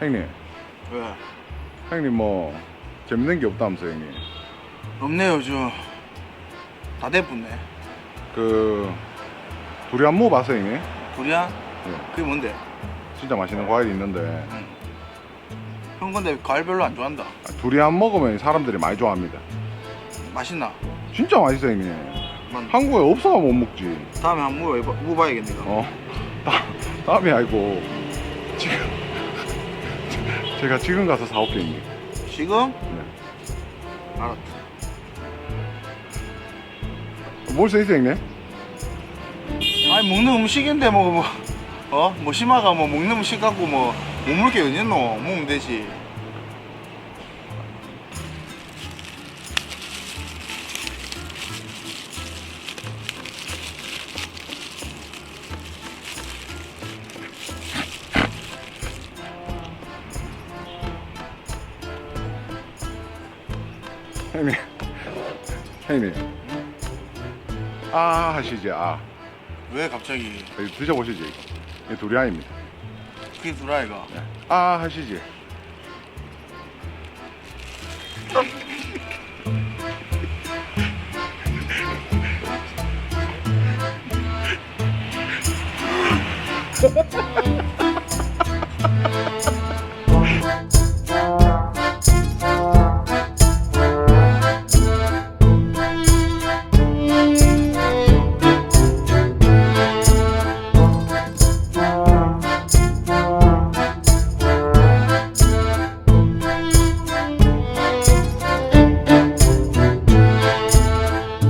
형님, 왜? 형님 뭐 재밌는 게 없다면서 형님. 없네 요즘 다 대뿐네 그 두리안무 봤어요 형님? 두리안? 예. 그게 뭔데? 진짜 맛있는 과일이 있는데 형 근데 과일 별로 안 좋아한다 두리안 먹으면 사람들이 많이 좋아합니다. 맛있나? 진짜 맛있어요 형님. 만- 한국에 없어가 못 먹지. 다음에 한번 먹어봐, 먹어봐야겠네 이거 어, 다, 다음이 아니고 지금 제가 지금 가서 사올게 형님. 지금? 네. 알았다 뭘써 있어 형님? 아니 먹는 음식인데 뭐, 뭐 어? 뭐 심화가 뭐 먹는 음식 갖고 뭐못 먹을 게 어딨노 먹으면 되지 형님. 형님. 아 하시지 아 왜 갑자기? 드셔보시지. 이거 이거 도리안입니다. 그게 누라이가? 네. 아 하시지.